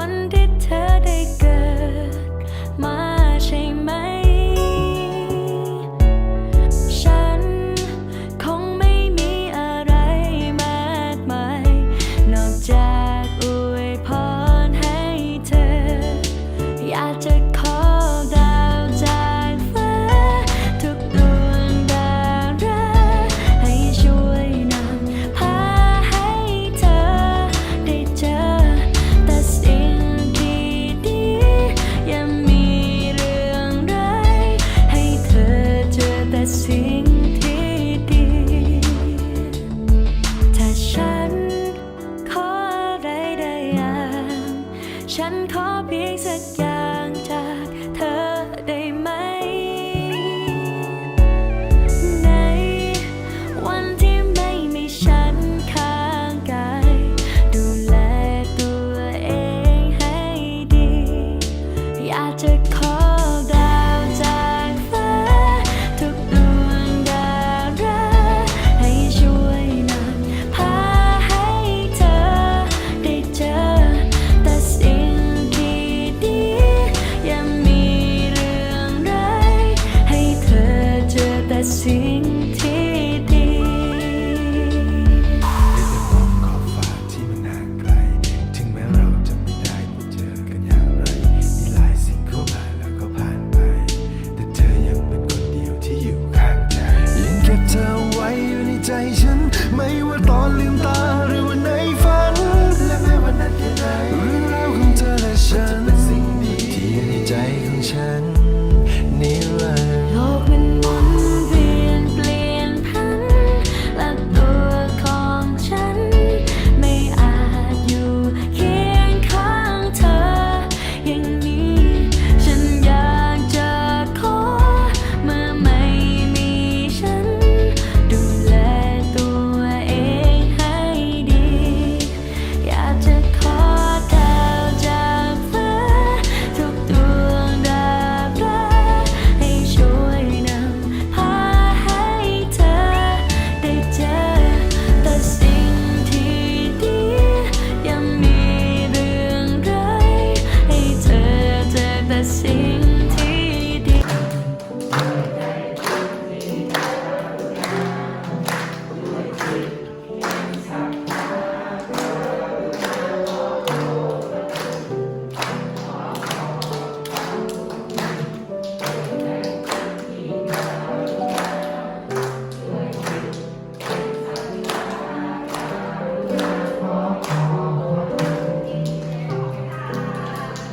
วันที่เธอได้เกิดมาใช่ไหม ฉันคงไม่มีอะไรมามานอกจากอวยพรให้เธอ อยาจะขอ ฉันขอเพียงสักอย่าง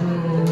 Mm-hmm.